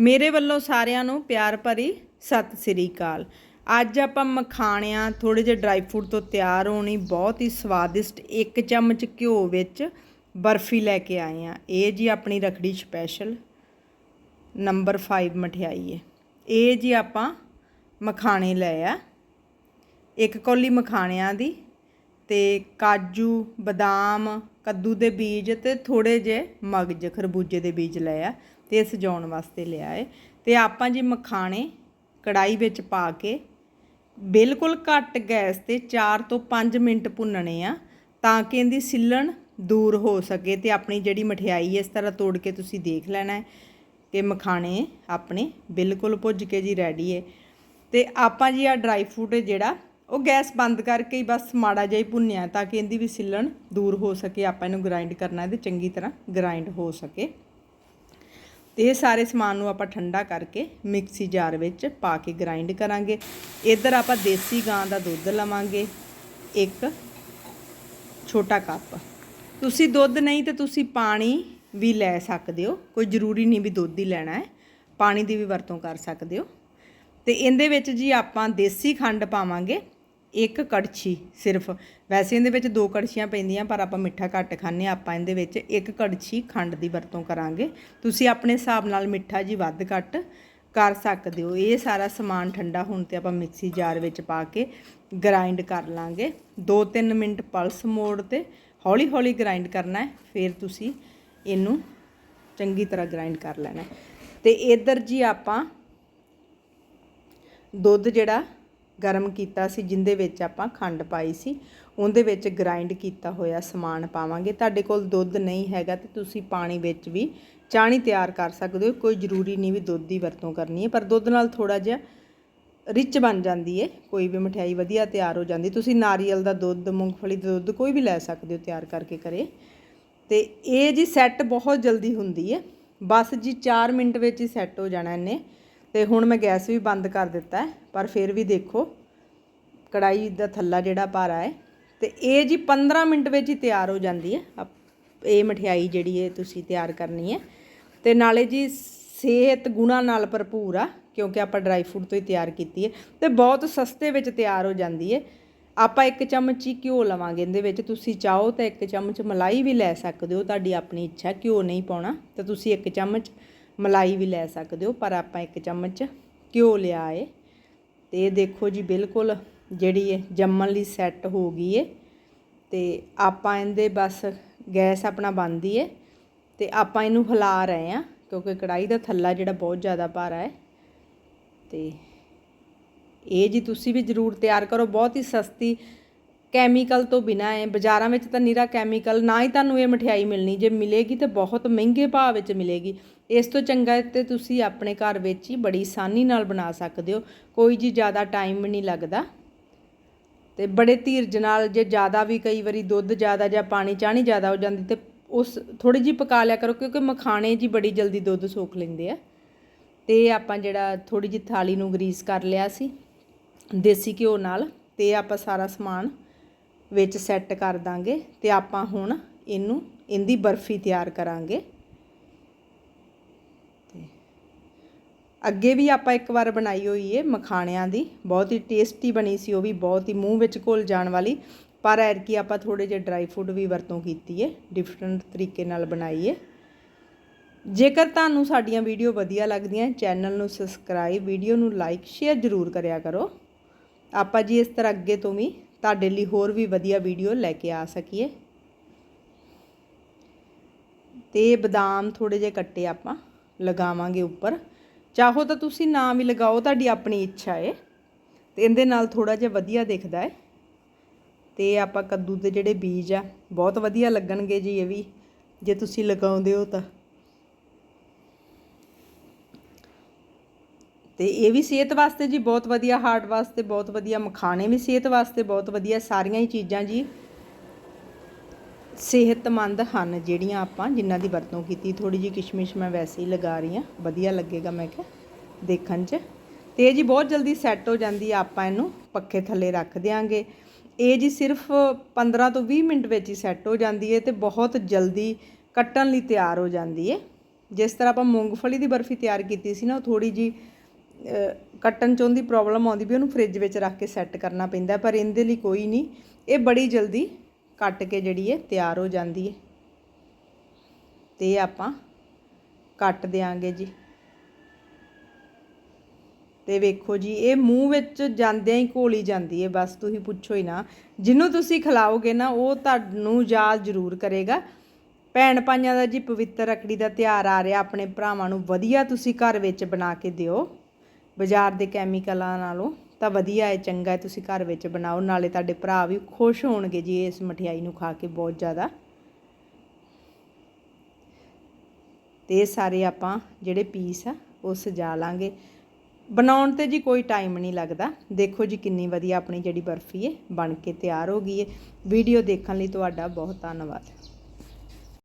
ਮੇਰੇ ਵੱਲੋਂ ਸਾਰਿਆਂ ਨੂੰ ਪਿਆਰ ਭਰੀ ਸਤਿ ਸ੍ਰੀ ਅਕਾਲ। ਅੱਜ ਆਪਾਂ ਮਖਾਣਿਆਂ ਥੋੜੇ ਜਿਹੇ ਡਰਾਈ ਫਰੂਟ ਤੋਂ ਤਿਆਰ ਹੋਣੀ, ਬਹੁਤ ਹੀ ਸਵਾਦਿਸ਼ਟ ਇੱਕ ਚਮਚ ਘਿਓ ਵਿੱਚ ਬਰਫੀ ਲੈ ਕੇ ਆਏ ਆ ਇਹ ਜੀ ਆਪਣੀ ਰਖੜੀ ਸਪੈਸ਼ਲ ਨੰਬਰ 5 ਮਠਿਆਈ ਹੈ। ਇਹ ਜੀ ਆਪਾਂ ਮਖਾਣੇ ਲਏ ਆ। ਇੱਕ ਕੌਲੀ ਮਖਾਣਿਆਂ ਦੀ ਤੇ ਕਾਜੂ, ਬਦਾਮ, ਕੱਦੂ ਦੇ ਬੀਜ ਤੇ ਥੋੜੇ ਜਿਹੇ ਮਗਜ, ਖਰਬੂਜੇ ਦੇ ਬੀਜ ਲਏ ਆ। ਤੇ ਸਜਾਉਣ ਵਾਸਤੇ ਲਿਆ ਏ। ਤੇ ਆਪਾਂ ਜੀ ਮਖਾਣੇ ਕੜਾਈ ਵਿੱਚ ਪਾ ਕੇ ਬਿਲਕੁਲ ਘੱਟ ਗੈਸ ਤੇ 4 ਤੋਂ 5 ਮਿੰਟ ਭੁੰਨਣੇ ਆ ਤਾਂ ਕਿ ਇਹਦੀ ਸਿੱਲਣ ਦੂਰ ਹੋ ਸਕੇ ਤੇ ਆਪਣੀ ਜਿਹੜੀ ਮਠਿਆਈ ਇਸ ਤਰ੍ਹਾਂ ਤੋੜ ਕੇ ਤੁਸੀਂ ਦੇਖ ਲੈਣਾ ਹੈ ਕਿ ਮਖਾਣੇ ਆਪਣੇ ਬਿਲਕੁਲ ਭੁੱਜ ਕੇ ਜੀ ਰੈਡੀ ਹੈ ਤੇ ਆਪਾਂ ਜੀ ਆ ਡਰਾਈ ਫਰੂਟ ਜਿਹੜਾ, ਉਹ ਗੈਸ ਬੰਦ ਕਰਕੇ ਹੀ ਬਸ ਮਾੜਾ ਜਿਹਾ ਹੀ ਭੁੰਨਿਆ ਤਾਂ ਕਿ ਇਹਦੀ ਵੀ ਸਿੱਲਣ ਦੂਰ ਹੋ ਸਕੇ, ਆਪਾਂ ਇਹਨੂੰ ਗ੍ਰਾਈਂਡ ਕਰਨਾ ਇਹਦੇ ਚੰਗੀ ਤਰ੍ਹਾਂ ਗ੍ਰਾਈਂਡ ਹੋ ਸਕੇ। ਤੇ ਇਹ ਸਾਰੇ ਸਮਾਨ ਨੂੰ ਆਪਾਂ ਠੰਡਾ ਕਰਕੇ ਮਿਕਸੀ ਜਾਰ ਵਿੱਚ ਪਾ ਕੇ ਗ੍ਰਾਈਂਡ ਕਰਾਂਗੇ। ਇੱਧਰ ਆਪਾਂ ਦੇਸੀ ਗਾਂ ਦਾ ਦੁੱਧ ਲਵਾਂਗੇ, ਇੱਕ ਛੋਟਾ ਕੱਪ। ਤੁਸੀਂ ਦੁੱਧ ਨਹੀਂ ਤੇ ਤੁਸੀਂ ਪਾਣੀ ਵੀ ਲੈ ਸਕਦੇ ਹੋ, ਕੋਈ ਜ਼ਰੂਰੀ ਨਹੀਂ ਵੀ ਦੁੱਧ ਹੀ ਲੈਣਾ ਹੈ, ਪਾਣੀ ਦੀ ਵੀ ਵਰਤੋਂ ਕਰ ਸਕਦੇ ਹੋ। ਤੇ ਇਹਦੇ ਵਿੱਚ ਜੀ ਆਪਾਂ ਦੇਸੀ ਖੰਡ ਪਾਵਾਂਗੇ ਇੱਕ ਕੜਛੀ ਸਿਰਫ। ਵੈਸੇ ਇਹਦੇ ਵਿੱਚ ਦੋ ਕੜਛੀਆਂ ਪੈਂਦੀਆਂ, ਪਰ ਆਪਾਂ ਮਿੱਠਾ ਘੱਟ ਖਾਂਦੇ ਹਾਂ। ਆਪਾਂ ਇਹਦੇ ਵਿੱਚ ਇੱਕ ਕੜਛੀ ਖੰਡ ਦੀ ਵਰਤੋਂ ਕਰਾਂਗੇ। ਤੁਸੀਂ ਆਪਣੇ ਹਿਸਾਬ ਨਾਲ ਮਿੱਠਾ ਜੀ ਵੱਧ ਘੱਟ ਕਰ ਸਕਦੇ ਹੋ। ਇਹ ਸਾਰਾ ਸਮਾਨ ਠੰਡਾ ਹੋਣ ਤੇ ਆਪਾਂ ਮਿਕਸੀ ਜਾਰ ਵਿੱਚ ਪਾ ਕੇ ਗ੍ਰਾਈਂਡ ਕਰ ਲਾਂਗੇ। 2-3 ਮਿੰਟ ਪਲਸ ਮੋੜ ਤੇ ਹੌਲੀ ਹੌਲੀ ਗ੍ਰਾਈਂਡ ਕਰਨਾ ਹੈ। ਫਿਰ ਤੁਸੀਂ ਇਹਨੂੰ ਚੰਗੀ ਤਰ੍ਹਾਂ ਗ੍ਰਾਈਂਡ ਕਰ ਲੈਣਾ ਹੈ। ਤੇ ਇਧਰ ਜੀ ਆਪਾਂ ਦੁੱਧ ਜਿਹੜਾ ਗਰਮ ਕੀਤਾ ਸੀ, ਜਿੰਦੇ ਵਿੱਚ ਆਪਾਂ ਖੰਡ ਪਾਈ ਸੀ। ਉਹਦੇ ਵਿੱਚ ਗ੍ਰਾਈਂਡ ਕੀਤਾ ਹੋਇਆ ਸਮਾਨ ਪਾਵਾਂਗੇ। ਤੁਹਾਡੇ ਕੋਲ ਦੁੱਧ ਨਹੀਂ ਹੈਗਾ ਤੇ ਤੁਸੀਂ ਪਾਣੀ ਵਿੱਚ ਵੀ ਚਾਣੀ ਤਿਆਰ ਕਰ ਸਕਦੇ ਹੋ। ਕੋਈ ਜ਼ਰੂਰੀ ਨਹੀਂ ਵੀ ਦੁੱਧ ਦੀ ਵਰਤੋਂ ਕਰਨੀ ਹੈ, ਪਰ ਦੁੱਧ ਨਾਲ ਥੋੜਾ ਜਿਹਾ ਰਿਚ ਬਣ ਜਾਂਦੀ ਹੈ। ਕੋਈ ਵੀ ਮਠਿਆਈ ਵਧੀਆ ਤਿਆਰ ਹੋ ਜਾਂਦੀ। ਤੁਸੀਂ ਨਾਰੀਅਲ ਦਾ ਦੁੱਧ, ਮੂੰਗਫਲੀ ਦਾ ਦੁੱਧ ਕੋਈ ਵੀ ਲੈ ਸਕਦੇ ਹੋ ਤਿਆਰ ਕਰਕੇ ਕਰੇ ਤੇ ਇਹ ਜੀ ਸੈੱਟ ਬਹੁਤ ਜਲਦੀ ਹੁੰਦੀ ਹੈ। ਬਸ ਜੀ 4 ਮਿੰਟ ਵਿੱਚ ਹੀ ਸੈੱਟ ਹੋ ਜਾਣਾ ਇਹਨੇ। ਤੇ ਹੁਣ ਮੈਂ ਗੈਸ ਵੀ ਬੰਦ ਕਰ ਦਿੱਤਾ ਪਰ ਫਿਰ ਵੀ ਦੇਖੋ ਕੜਾਈ ਦਾ ਥੱਲਾ ਜਿਹੜਾ ਭਾਰਾ ਹੈ, ਤੇ ਇਹ ਜੀ 15 ਮਿੰਟ ਵਿੱਚ ਹੀ ਤਿਆਰ ਹੋ ਜਾਂਦੀ ਹੈ। ਆਪ- ਇਹ ਮਠਿਆਈ ਜਿਹੜੀ ਹੈ ਤੁਸੀਂ ਤਿਆਰ ਕਰਨੀ ਹੈ। ਤੇ ਨਾਲੇ ਜੀ ਸਿਹਤ ਗੁਣਾ ਨਾਲ ਭਰਪੂਰ ਆ, ਕਿਉਂਕਿ ਆਪਾਂ ਡਰਾਈ ਫਰੂਟ ਤੋਂ ਹੀ ਤਿਆਰ ਕੀਤੀ ਹੈ ਤੇ ਬਹੁਤ ਸਸਤੇ ਵਿੱਚ ਤਿਆਰ ਹੋ ਜਾਂਦੀ ਹੈ। ਆਪਾਂ ਇੱਕ ਚਮਚ ਹੀ ਘਿਓ ਲਵਾਂਗੇ, ਇਹਦੇ ਵਿੱਚ ਤੁਸੀਂ ਚਾਹੋ ਤਾਂ ਇੱਕ ਚਮਚ ਮਲਾਈ ਵੀ ਲੈ ਸਕਦੇ ਹੋ, ਤੁਹਾਡੀ ਆਪਣੀ ਇੱਛਾ, ਘਿਓ ਨਹੀਂ ਪਾਉਣਾ ਤਾਂ ਤੁਸੀਂ ਇੱਕ ਚਮਚ ਮਲਾਈ ਵੀ ਲੈ ਸਕਦੇ ਹੋ, ਪਰ ਆਪਾਂ ਇੱਕ ਚਮਚ ਘਿਓ ਲਿਆ ਏ। ਤੇ ਇਹ ਦੇਖੋ ਜੀ, ਬਿਲਕੁਲ ਜਿਹੜੀ ਹੈ ਜੰਮਣ ਲਈ ਸੈੱਟ ਹੋ ਗਈ ਏ। ਤੇ ਆਪਾਂ ਇਹਦੇ ਬਸ ਗੈਸ ਆਪਣਾ ਬੰਦ ਹੀ ਏ। ਤੇ ਆਪਾਂ ਇਹਨੂੰ ਹਿਲਾ ਰਹੇ ਆ, ਕਿਉਂਕਿ ਕੜਾਈ ਦਾ ਥੱਲਾ ਜਿਹੜਾ ਬਹੁਤ ਜ਼ਿਆਦਾ ਭਾਰਾ ਹੈ ਤੇ ਇਹ ਜੀ ਤੁਸੀਂ ਵੀ ਜ਼ਰੂਰ ਤਿਆਰ ਕਰੋ, ਬਹੁਤ ਹੀ ਸਸਤੀ ਕੈਮੀਕਲ ਤੋਂ ਬਿਨਾ ਹੈ, ਬਾਜ਼ਾਰਾਂ ਵਿੱਚ ਤਾਂ ਨਿਰਾ ਕੈਮੀਕਲ ਨਾ ਹੀ ਤੁਹਾਨੂੰ ਇਹ ਮਠਿਆਈ ਮਿਲਣੀ, ਜੇ ਮਿਲੇਗੀ ਤਾਂ ਬਹੁਤ ਮਹਿੰਗੇ ਭਾਅ ਵਿੱਚ ਮਿਲੇਗੀ। ਇਸ ਤੋਂ ਚੰਗਾ ਹੈ ਤੇ ਤੁਸੀਂ ਆਪਣੇ ਘਰ ਵਿੱਚ ਹੀ ਬੜੀ ਆਸਾਨੀ ਨਾਲ ਬਣਾ ਸਕਦੇ ਹੋ, ਕੋਈ ਜੀ ਜ਼ਿਆਦਾ ਟਾਈਮ ਵੀ ਨਹੀਂ ਲੱਗਦਾ। ਤੇ ਬੜੇ ਧੀਰਜ ਨਾਲ ਜੇ ਜ਼ਿਆਦਾ ਵੀ ਕਈ ਵਾਰੀ ਦੁੱਧ ਜ਼ਿਆਦਾ ਜਾਂ ਪਾਣੀ ਚਾਣੀ ਜ਼ਿਆਦਾ ਹੋ ਜਾਂਦੀ ਤੇ ਉਸ ਥੋੜੀ ਜੀ ਪਕਾ ਲਿਆ ਕਰੋ, ਕਿਉਂਕਿ ਮਖਾਣੇ ਜੀ ਬੜੀ ਜਲਦੀ ਦੁੱਧ ਸੋਖ ਲੈਂਦੇ ਆ। ਤੇ ਆਪਾਂ ਜਿਹੜਾ ਥੋੜੀ ਜਿਹੀ ਥਾਲੀ ਨੂੰ ਗਰੀਸ ਕਰ ਲਿਆ ਸੀ, ਦੇਸੀ ਘਿਓ ਨਾਲ, ਤੇ ਆਪਾਂ ਸਾਰਾ ਸਮਾਨ ਵਿੱਚ ਸੈੱਟ ਕਰ ਦਾਂਗੇ ਤੇ ਆਪਾਂ ਹੁਣ ਇਹਨੂੰ, ਇਹਦੀ ਬਰਫੀ ਤਿਆਰ ਕਰਾਂਗੇ। ਤੇ ਅੱਗੇ ਵੀ ਆਪਾਂ ਇੱਕ ਵਾਰ ਬਣਾਈ ਹੋਈ ਏ ਮਖਾਣਿਆਂ ਦੀ। ਬਹੁਤ ਹੀ ਟੇਸਟੀ ਬਣੀ ਸੀ ਉਹ ਵੀ, ਬਹੁਤ ਹੀ ਮੂੰਹ ਵਿੱਚ ਘੁਲ ਜਾਣ ਵਾਲੀ। ਪਰ ਐਰਕੀ ਆਪਾਂ ਥੋੜੇ ਜਿਹੇ ਡਰਾਈ ਫਰੂਟ ਵੀ ਵਰਤੋਂ ਕੀਤੀ ਏ ਡਿਫਰੈਂਟ ਤਰੀਕੇ ਨਾਲ ਬਣਾਈ ਏ। ਜੇਕਰ ਤੁਹਾਨੂੰ ਸਾਡੀਆਂ ਵੀਡੀਓ ਵਧੀਆ ਲੱਗਦੀਆਂ ਚੈਨਲ ਨੂੰ ਸਬਸਕ੍ਰਾਈਬ ਵੀਡੀਓ ਨੂੰ ਲਾਈਕ ਸ਼ੇਅਰ ਜ਼ਰੂਰ ਕਰਿਆ ਕਰੋ। ਆਪਾਂ ਜੀ ਇਸ ਤਰ੍ਹਾਂ ਅੱਗੇ ਤੋਂ ਵੀ ਤੁਹਾਡੇ ਲਈ ਹੋਰ ਵੀ ਵਧੀਆ ਵੀਡੀਓ ਲੈ ਕੇ ਆ ਸਕੀਏ। ਤੇ ਬਦਾਮ ਥੋੜੇ ਜਿਹੇ ਕੱਟੇ ਆਪਾਂ ਲਗਾਵਾਂਗੇ ਉੱਪਰ। ਚਾਹੋ ਤਾਂ ਤੁਸੀਂ ਨਾ ਵੀ ਲਗਾਓ, ਤੁਹਾਡੀ ਆਪਣੀ ਇੱਛਾ ਹੈ ਤੇ ਇਹਦੇ ਨਾਲ ਥੋੜਾ ਜਿਹਾ ਵਧੀਆ ਦਿਖਦਾ ਹੈ ਤੇ ਆਪਾਂ ਕੱਦੂ ਦੇ ਜਿਹੜੇ ਬੀਜ ਆ, ਬਹੁਤ ਵਧੀਆ ਲੱਗਣਗੇ ਜੀ ਇਹ ਵੀ, ਜੇ ਤੁਸੀਂ ਲਗਾਉਂਦੇ ਹੋ ਤਾਂ। ਤੇ ਇਹ ਵੀ ਸਿਹਤ ਵਾਸਤੇ ਜੀ ਬਹੁਤ ਵਧੀਆ ਹਾਰਟ ਵਾਸਤੇ ਬਹੁਤ ਵਧੀਆ, ਮਖਾਣੇ ਵੀ ਸਿਹਤ ਵਾਸਤੇ ਬਹੁਤ ਵਧੀਆ, ਸਾਰੀਆਂ ਹੀ ਚੀਜ਼ਾਂ ਜੀ ਸਿਹਤਮੰਦ ਹਨ ਜਿਹੜੀਆਂ ਆਪਾਂ ਜਿਨ੍ਹਾਂ ਦੀ ਵਰਤੋਂ ਕੀਤੀ। ਥੋੜੀ ਜੀ ਕਿਸ਼ਮਿਸ਼ ਮੈਂ ਵੈਸੇ ਹੀ ਲਗਾ ਰਹੀ ਹਾਂ, ਵਧੀਆ ਲੱਗੇਗਾ ਮੈਂ ਕਿਹਾ ਦੇਖਣ 'ਚ। ਤੇ ਇਹ ਜੀ ਬਹੁਤ ਜਲਦੀ ਸੈੱਟ ਹੋ ਜਾਂਦੀ ਆ, ਆਪਾਂ ਇਹਨੂੰ ਪੱਖੇ ਥੱਲੇ ਰੱਖ ਦਿਆਂਗੇ। ਇਹ ਜੀ ਸਿਰਫ 15 ਤੋਂ 20 ਮਿੰਟ ਵਿੱਚ ਹੀ ਸੈੱਟ ਹੋ ਜਾਂਦੀ ਹੈ ਤੇ ਬਹੁਤ ਜਲਦੀ ਕੱਟਣ ਲਈ ਤਿਆਰ ਹੋ ਜਾਂਦੀ ਹੈ ਜਿਸ ਤਰ੍ਹਾਂ ਆਪਾਂ ਮੂੰਗਫਲੀ ਦੀ ਬਰਫੀ ਤਿਆਰ ਕੀਤੀ ਸੀ ਨਾ, ਉਹ ਥੋੜੀ ਜੀ ਕੱਟਣ ਚੋਂ ਦੀ ਪ੍ਰੋਬਲਮ ਆਉਂਦੀ ਵੀ ਉਹਨੂੰ ਫ੍ਰਿਜ ਵਿੱਚ ਰੱਖ ਕੇ ਸੈੱਟ ਕਰਨਾ ਪੈਂਦਾ, ਪਰ ਇਹਦੇ ਲਈ ਕੋਈ ਨਹੀਂ। ਇਹ ਬੜੀ ਜਲਦੀ ਕੱਟ ਕੇ ਜਿਹੜੀ ਹੈ ਤਿਆਰ ਹੋ ਜਾਂਦੀ ਹੈ। ਤੇ ਇਹ ਆਪਾਂ ਕੱਟ ਦਿਆਂਗੇ ਜੀ। ਤੇ ਵੇਖੋ ਜੀ, ਇਹ ਮੂੰਹ ਵਿੱਚ ਜਾਂਦਿਆਂ ਹੀ ਘੋਲੀ ਜਾਂਦੀ ਹੈ। ਬਸ ਤੁਸੀਂ ਪੁੱਛੋ ਹੀ ਨਾ। ਜਿਹਨੂੰ ਤੁਸੀਂ ਖਿਲਾਓਗੇ ਨਾ, ਉਹ ਤੁਹਾਨੂੰ ਯਾਦ ਜ਼ਰੂਰ ਕਰੇਗਾ। ਭੈਣ ਭਾਈਆਂ ਦਾ ਜੀ ਪਵਿੱਤਰ ਰੱਖੜੀ ਦਾ ਤਿਉਹਾਰ ਆ ਰਿਹਾ। ਆਪਣੇ ਭਰਾਵਾਂ ਨੂੰ ਵਧੀਆ ਤੁਸੀਂ ਘਰ ਵਿੱਚ ਬਣਾ ਕੇ ਦਿਓ। ਬਾਜ਼ਾਰ ਦੇ ਕੈਮੀਕਲਾਂ ਨਾਲੋਂ ਤਾਂ ਵਧੀਆ ਹੈ, ਚੰਗਾ ਹੈ, ਤੁਸੀਂ ਘਰ ਵਿੱਚ ਬਣਾਓ, ਨਾਲੇ ਤੁਹਾਡੇ ਭਰਾ ਵੀ ਖੁਸ਼ ਹੋਣਗੇ ਜੀ ਇਸ ਮਠਿਆਈ ਨੂੰ ਖਾ ਕੇ ਬਹੁਤ ਜ਼ਿਆਦਾ। ਤੇ ਇਹ ਸਾਰੇ ਆਪਾਂ ਜਿਹੜੇ ਪੀਸ ਆ, ਉਹ ਸਜਾ ਲਾਂਗੇ। ਬਣਾਉਣ ਤੇ ਜੀ ਕੋਈ ਟਾਈਮ ਨਹੀਂ ਲੱਗਦਾ। ਦੇਖੋ ਜੀ ਕਿੰਨੀ ਵਧੀਆ ਆਪਣੀ ਜਿਹੜੀ ਬਰਫੀ ਹੈ, ਬਣ ਕੇ ਤਿਆਰ ਹੋ ਗਈ ਹੈ। ਵੀਡੀਓ ਦੇਖਣ ਲਈ ਤੁਹਾਡਾ ਬਹੁਤ ਧੰਨਵਾਦ।